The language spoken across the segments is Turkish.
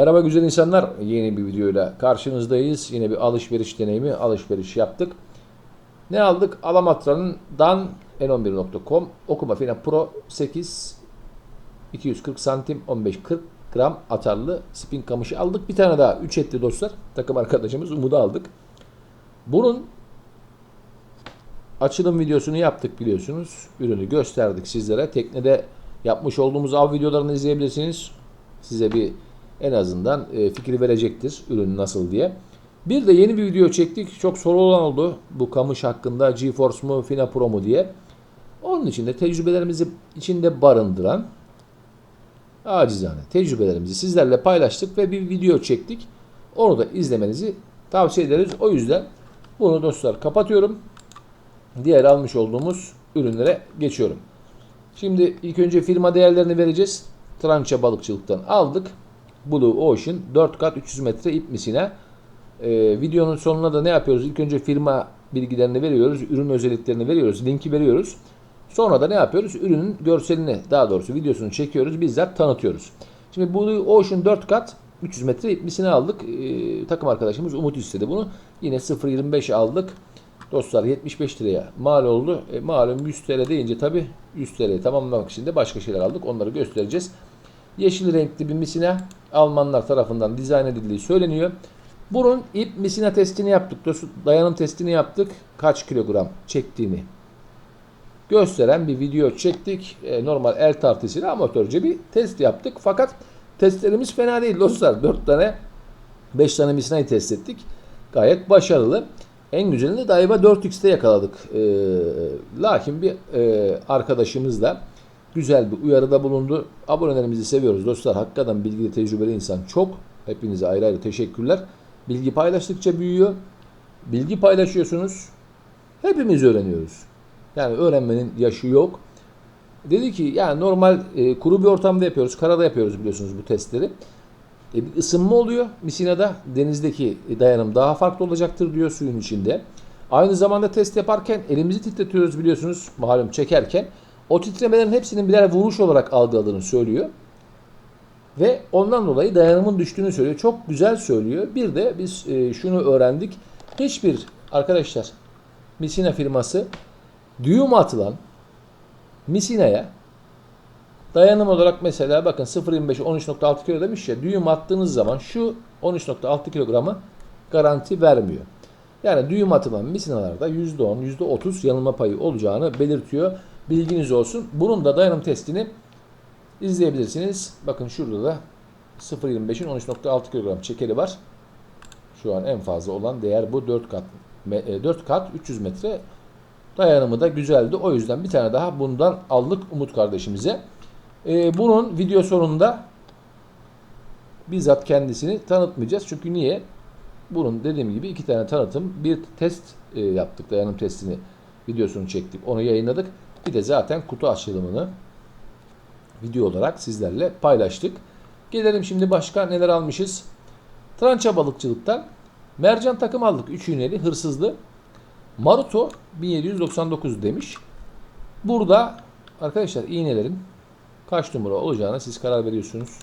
Merhaba güzel insanlar. Yeni bir videoyla karşınızdayız. Yine bir alışveriş deneyimi, alışveriş yaptık. Ne aldık? Alamatra'dan n11.com Okuma Fina Pro 8 240 santim 15-40 gram atarlı spin kamışı aldık. Bir tane daha 3 etli dostlar. Takım arkadaşımız Umut'u aldık. Bunun açılım videosunu yaptık biliyorsunuz. Ürünü gösterdik sizlere. Teknede yapmış olduğumuz av videolarını izleyebilirsiniz. Size bir en azından e, fikir verecektir ürün nasıl diye. Bir de yeni bir video çektik. Çok soru olan oldu bu kamış hakkında GeForce mu Fina Pro mu diye. Onun için de tecrübelerimizi içinde barındıran acizane tecrübelerimizi sizlerle paylaştık ve bir video çektik. Onu da izlemenizi tavsiye ederiz. O yüzden bunu dostlar kapatıyorum. Diğer almış olduğumuz ürünlere geçiyorum. Şimdi ilk önce firma değerlerini vereceğiz. Trança balıkçılıktan aldık. Blue Ocean 4 kat 300 metre ip misine. Ee, videonun sonuna da ne yapıyoruz? İlk önce firma bilgilerini veriyoruz. Ürün özelliklerini veriyoruz. Linki veriyoruz. Sonra da ne yapıyoruz? Ürünün görselini daha doğrusu videosunu çekiyoruz. Bizzat tanıtıyoruz. Şimdi Blue Ocean 4 kat 300 metre ip misine aldık. Ee, takım arkadaşımız Umut istedi bunu. Yine 0.25 aldık. Dostlar 75 liraya mal oldu. E, malum 100 TL deyince tabi 100 TL'yi tamamlamak için de başka şeyler aldık. Onları göstereceğiz. Yeşil renkli bir misine Almanlar tarafından dizayn edildiği söyleniyor. Bunun ip misine testini yaptık. Dayanım testini yaptık. Kaç kilogram çektiğini gösteren bir video çektik. E, normal el tartısıyla amatörce bir test yaptık. Fakat testlerimiz fena değil dostlar. 4 tane 5 tane misinayı test ettik. Gayet başarılı. En güzelini Daiwa 4X'te yakaladık. E, lakin bir e, arkadaşımız da güzel bir uyarıda bulundu. Abonelerimizi seviyoruz dostlar. Hakikaten bilgili tecrübeli insan çok. Hepinize ayrı ayrı teşekkürler. Bilgi paylaştıkça büyüyor. Bilgi paylaşıyorsunuz. Hepimiz öğreniyoruz. Yani öğrenmenin yaşı yok. Dedi ki yani normal e, kuru bir ortamda yapıyoruz. Karada yapıyoruz biliyorsunuz bu testleri. E, bir ısınma oluyor misinada. Denizdeki dayanım daha farklı olacaktır diyor suyun içinde. Aynı zamanda test yaparken elimizi titretiyoruz biliyorsunuz malum çekerken. O titremelerin hepsinin birer vuruş olarak algıladığını söylüyor. Ve ondan dolayı dayanımın düştüğünü söylüyor. Çok güzel söylüyor. Bir de biz e, şunu öğrendik. Hiçbir arkadaşlar misina firması düğüm atılan misinaya dayanım olarak mesela bakın 0.25 13.6 kilo demiş ya düğüm attığınız zaman şu 13.6 kilogramı garanti vermiyor. Yani düğüm atılan misinalarda %10, %30 yanılma payı olacağını belirtiyor. Bilginiz olsun. Bunun da dayanım testini izleyebilirsiniz. Bakın şurada da 0.25'in 13.6 kilogram çekeri var. Şu an en fazla olan değer bu 4 kat 4 kat 300 metre dayanımı da güzeldi. O yüzden bir tane daha bundan aldık Umut kardeşimize. Ee, bunun video sonunda bizzat kendisini tanıtmayacağız. Çünkü niye? Bunun dediğim gibi iki tane tanıtım, bir test e, yaptık. Dayanım testini videosunu çektik. Onu yayınladık. Bir de zaten kutu açılımını video olarak sizlerle paylaştık. Gelelim şimdi başka neler almışız. Trança balıkçılıktan mercan takım aldık. 3 iğneli hırsızlı. Maruto 1799 demiş. Burada arkadaşlar iğnelerin kaç numara olacağına siz karar veriyorsunuz.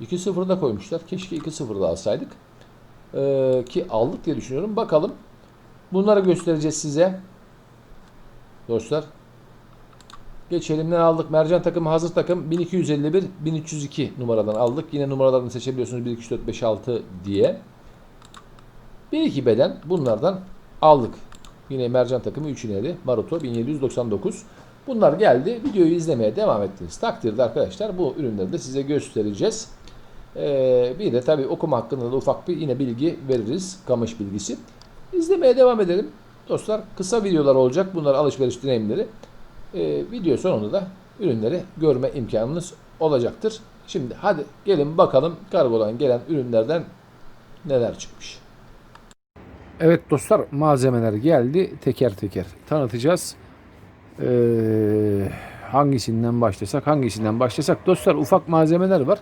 2-0'da koymuşlar. Keşke 2-0'da alsaydık. Ee, ki aldık diye düşünüyorum. Bakalım. Bunları göstereceğiz size. Dostlar. Geçelim ne aldık? Mercan takımı hazır takım 1251 1302 numaradan aldık. Yine numaralarını seçebiliyorsunuz 1 2 3 4 5 6 diye. 1 2 beden bunlardan aldık. Yine mercan takımı 3 ineli Maruto 1799. Bunlar geldi. Videoyu izlemeye devam ettiğiniz takdirde arkadaşlar bu ürünleri de size göstereceğiz. Ee, bir de tabii okuma hakkında da ufak bir yine bilgi veririz. Kamış bilgisi. İzlemeye devam edelim. Dostlar kısa videolar olacak. Bunlar alışveriş deneyimleri. Ee, video sonunda da ürünleri görme imkanınız olacaktır. Şimdi hadi gelin bakalım kargodan gelen ürünlerden neler çıkmış. Evet dostlar malzemeler geldi teker teker tanıtacağız. Ee, hangisinden başlasak hangisinden başlasak dostlar ufak malzemeler var.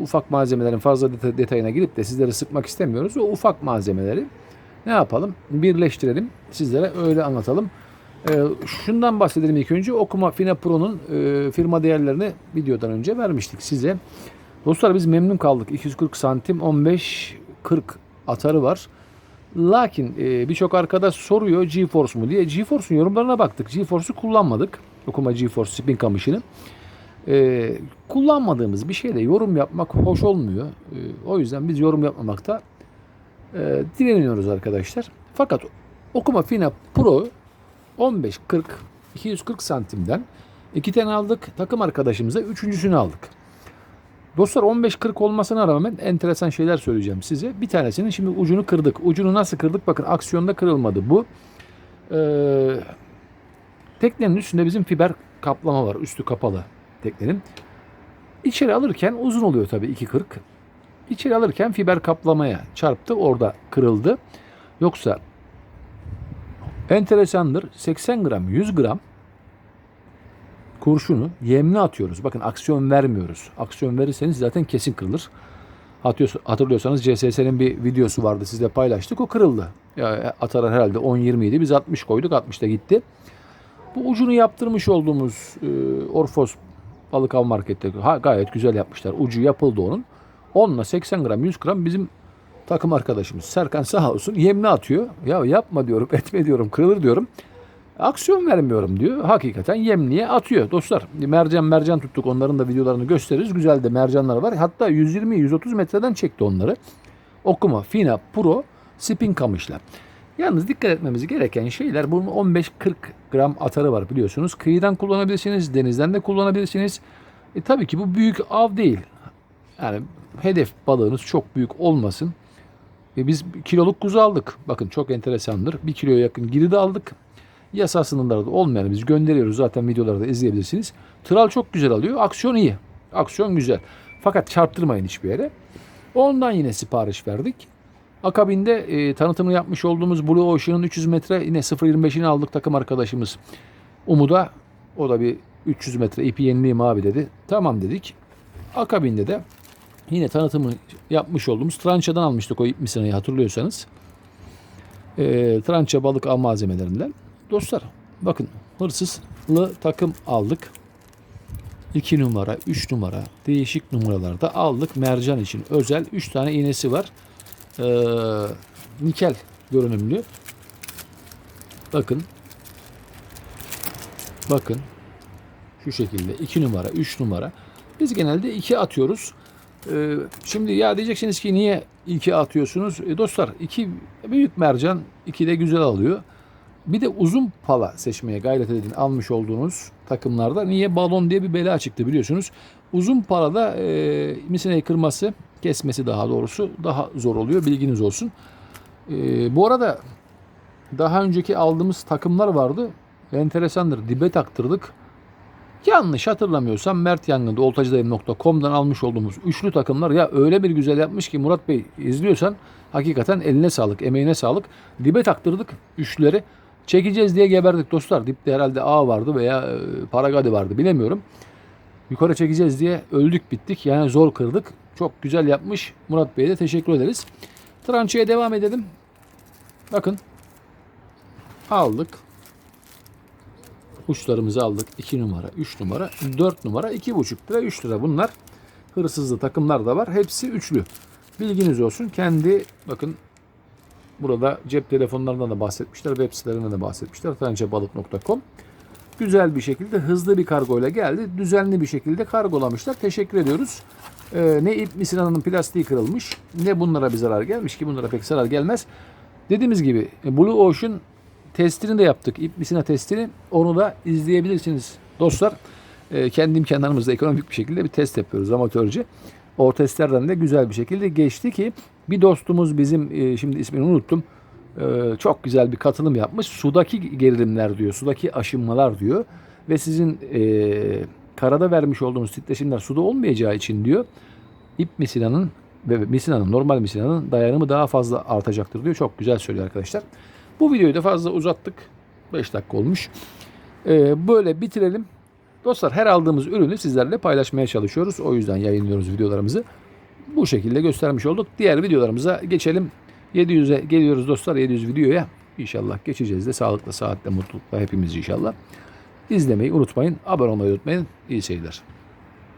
Ufak malzemelerin fazla deta- detayına girip de sizleri sıkmak istemiyoruz. O ufak malzemeleri ne yapalım? Birleştirelim. Sizlere öyle anlatalım. Ee, şundan bahsedelim ilk önce. Okuma Fina Pro'nun e, firma değerlerini videodan önce vermiştik size. Dostlar biz memnun kaldık. 240 santim 15-40 atarı var. Lakin e, birçok arkadaş soruyor GeForce mu diye. GeForce'un yorumlarına baktık. GeForce'u kullanmadık. Okuma GeForce spin kamışını. E, kullanmadığımız bir şeyde yorum yapmak hoş olmuyor. E, o yüzden biz yorum yapmamakta e, direniyoruz arkadaşlar. Fakat Okuma Fina Pro 15-40 240 santimden iki tane aldık. Takım arkadaşımıza üçüncüsünü aldık. Dostlar 15-40 olmasına rağmen enteresan şeyler söyleyeceğim size. Bir tanesinin şimdi ucunu kırdık. Ucunu nasıl kırdık? Bakın aksiyonda kırılmadı bu. Ee, teknenin üstünde bizim fiber kaplama var. Üstü kapalı teknenin. İçeri alırken uzun oluyor tabii 2.40. İçeri alırken fiber kaplamaya çarptı. Orada kırıldı. Yoksa enteresandır. 80 gram 100 gram kurşunu yemli atıyoruz. Bakın aksiyon vermiyoruz. Aksiyon verirseniz zaten kesin kırılır. Hatırlıyorsanız CSS'nin bir videosu vardı sizle paylaştık. O kırıldı. Ya, atar herhalde 10-20 idi. Biz 60 koyduk. 60 da gitti. Bu ucunu yaptırmış olduğumuz e, Orfos balık av markette ha, gayet güzel yapmışlar. Ucu yapıldı onun. 10 ile 80 gram 100 gram bizim takım arkadaşımız Serkan sağ olsun yemli atıyor. Ya yapma diyorum etme diyorum kırılır diyorum. Aksiyon vermiyorum diyor. Hakikaten yemliğe atıyor. Dostlar mercan mercan tuttuk. Onların da videolarını gösteririz. Güzel de mercanlar var. Hatta 120-130 metreden çekti onları. Okuma, Fina, Pro, Spin kamışlar. Yalnız dikkat etmemiz gereken şeyler bunun 15-40 gram atarı var biliyorsunuz. Kıyıdan kullanabilirsiniz, denizden de kullanabilirsiniz. E, tabii ki bu büyük av değil. Yani hedef balığınız çok büyük olmasın. E, biz kiloluk kuzu aldık. Bakın çok enteresandır. Bir kiloya yakın giri de aldık. Yasa sınırları da olmayan biz gönderiyoruz. Zaten videolarda izleyebilirsiniz. Tral çok güzel alıyor. Aksiyon iyi. Aksiyon güzel. Fakat çarptırmayın hiçbir yere. Ondan yine sipariş verdik. Akabinde e, tanıtımını yapmış olduğumuz Blue Ocean'ın 300 metre yine 0.25'ini aldık takım arkadaşımız Umut'a. O da bir 300 metre ipi yenileyim abi dedi. Tamam dedik. Akabinde de yine tanıtımını yapmış olduğumuz trançadan almıştık o misinayı hatırlıyorsanız. E, trança balık av malzemelerinden. Dostlar bakın hırsızlı takım aldık. 2 numara, 3 numara değişik numaralarda aldık. Mercan için özel 3 tane iğnesi var. Ee, nikel görünümlü. Bakın. Bakın. Şu şekilde 2 numara, 3 numara. Biz genelde 2 atıyoruz. Ee, şimdi ya diyeceksiniz ki niye 2 atıyorsunuz? E, dostlar 2 büyük mercan 2 de güzel alıyor. Bir de uzun pala seçmeye gayret edin almış olduğunuz takımlarda. Niye? Balon diye bir bela çıktı biliyorsunuz. Uzun palada e, misineyi kırması, kesmesi daha doğrusu daha zor oluyor. Bilginiz olsun. E, bu arada daha önceki aldığımız takımlar vardı. Enteresandır. Dibe taktırdık. Yanlış hatırlamıyorsam Mert Yangın'da oltacıdayım.com'dan almış olduğumuz üçlü takımlar ya öyle bir güzel yapmış ki Murat Bey izliyorsan hakikaten eline sağlık, emeğine sağlık. Dibe taktırdık üçlüleri. Çekeceğiz diye geberdik dostlar. Dipte herhalde A vardı veya e, Paragadi vardı bilemiyorum. Yukarı çekeceğiz diye öldük bittik. Yani zor kırdık. Çok güzel yapmış. Murat Bey'e de teşekkür ederiz. Trançaya devam edelim. Bakın. Aldık. Uçlarımızı aldık. 2 numara, 3 numara, 4 numara, 2,5 lira, 3 lira. Bunlar hırsızlı takımlar da var. Hepsi üçlü. Bilginiz olsun. Kendi bakın burada cep telefonlarından da bahsetmişler. Web sitelerinden de bahsetmişler. Trancabalık.com Güzel bir şekilde hızlı bir kargoyla geldi. Düzenli bir şekilde kargolamışlar. Teşekkür ediyoruz. Ee, ne ip misinanın plastiği kırılmış ne bunlara bir zarar gelmiş ki bunlara pek zarar gelmez. Dediğimiz gibi Blue Ocean testini de yaptık. İp misina testini. Onu da izleyebilirsiniz dostlar. Ee, kendi imkanlarımızla ekonomik bir şekilde bir test yapıyoruz amatörce. O testlerden de güzel bir şekilde geçti ki bir dostumuz bizim e, şimdi ismini unuttum. e, çok güzel bir katılım yapmış. Sudaki gerilimler diyor. Sudaki aşınmalar diyor. Ve sizin e, karada vermiş olduğunuz titreşimler suda olmayacağı için diyor. İp misinanın ve misinanın normal misinanın dayanımı daha fazla artacaktır diyor. Çok güzel söylüyor arkadaşlar. Bu videoyu da fazla uzattık. 5 dakika olmuş. Ee, böyle bitirelim. Dostlar her aldığımız ürünü sizlerle paylaşmaya çalışıyoruz. O yüzden yayınlıyoruz videolarımızı. Bu şekilde göstermiş olduk. Diğer videolarımıza geçelim. 700'e geliyoruz dostlar 700 videoya. İnşallah geçeceğiz de sağlıkla, saatle, mutlulukla hepimiz inşallah. İzlemeyi unutmayın. Abone olmayı unutmayın. İyi seyirler.